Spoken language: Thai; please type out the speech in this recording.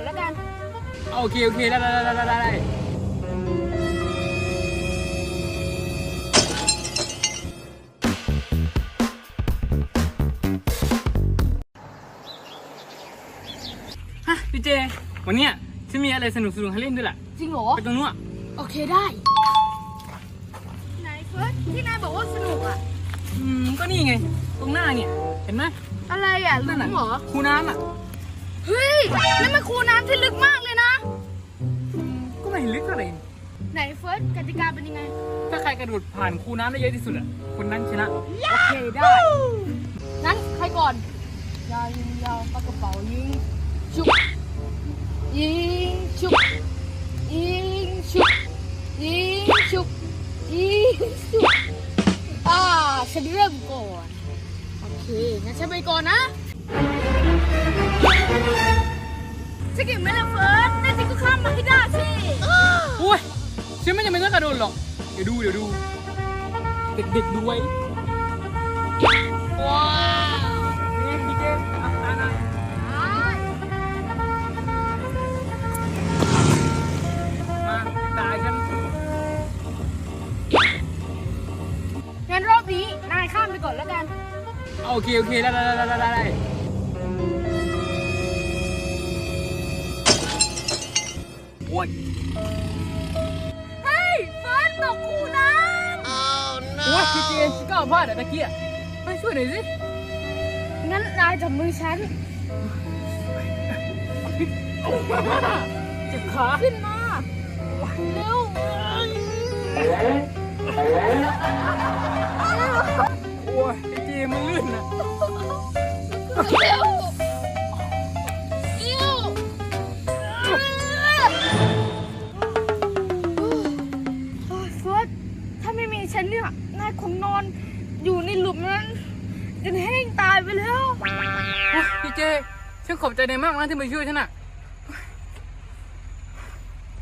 โอเคโอเคได้ได้ได้ได้ได้ได้ฮะพี่เจ วันเนี้ยฉันมีอะไรสนุกสนุกๆให้เล่นด้วยแหละจริงเหรอไปตรงนู้นอะโอเคได้ ไหนเฟิร์สที่นายบอกว่าสนุกอะอืมก็นี่ไง ตรงหน้าเนี่ย เห็นไหมอะไรอะลึนั่กนน่ะเหรอคูน้ำอะ เฮ้ยนั่นมันคูน้ำที่ลึกมากเลยนะ ก็ไม่ลึกอะไรไหนเฟิร์สกติกาเป็นยังไง ถ้าใครกระโดดผ่านคูน้ำได้เยอะที่สุดอะ คนนั้นชนะ โอเคได้งั้นใครก่อน ยาวยิงยาวปากกระเป๋ายิงชุบยิงชุบยิงชุบยิงชุบยิงชุบอ่าฉันเริ่มก่อน โอเคงั้นฉันไปก่อนนะ โดดหรอก เดี๋ยวดูเดี๋ยวดู เด็กๆดูไว้ว้าวนี่พี่เจอะอะอะมาตายฉันงั้นรอบนี้นายข้ามไปก่อนแล้วกันโอเคโอเคได้ได้ได้ได้ได้ได้โอ้ย เฮ้ยเฟิร์สตกคูน้โอ้ยพี่เจฉันก็เอาพลาดอะตะเกียบมาช่วยหน่อยสิำงั้นนายจับมือฉัน เจ็บขาขึ้นมา เร็วโอ้ยไอ้เจมันลื่นอะเร็ว คงนอน อยู่ในหลุมนั้นจนแห้งตายไปแล้วพี่เจ ฉันขอบใจนายมากนะที่มาช่วยฉันอะ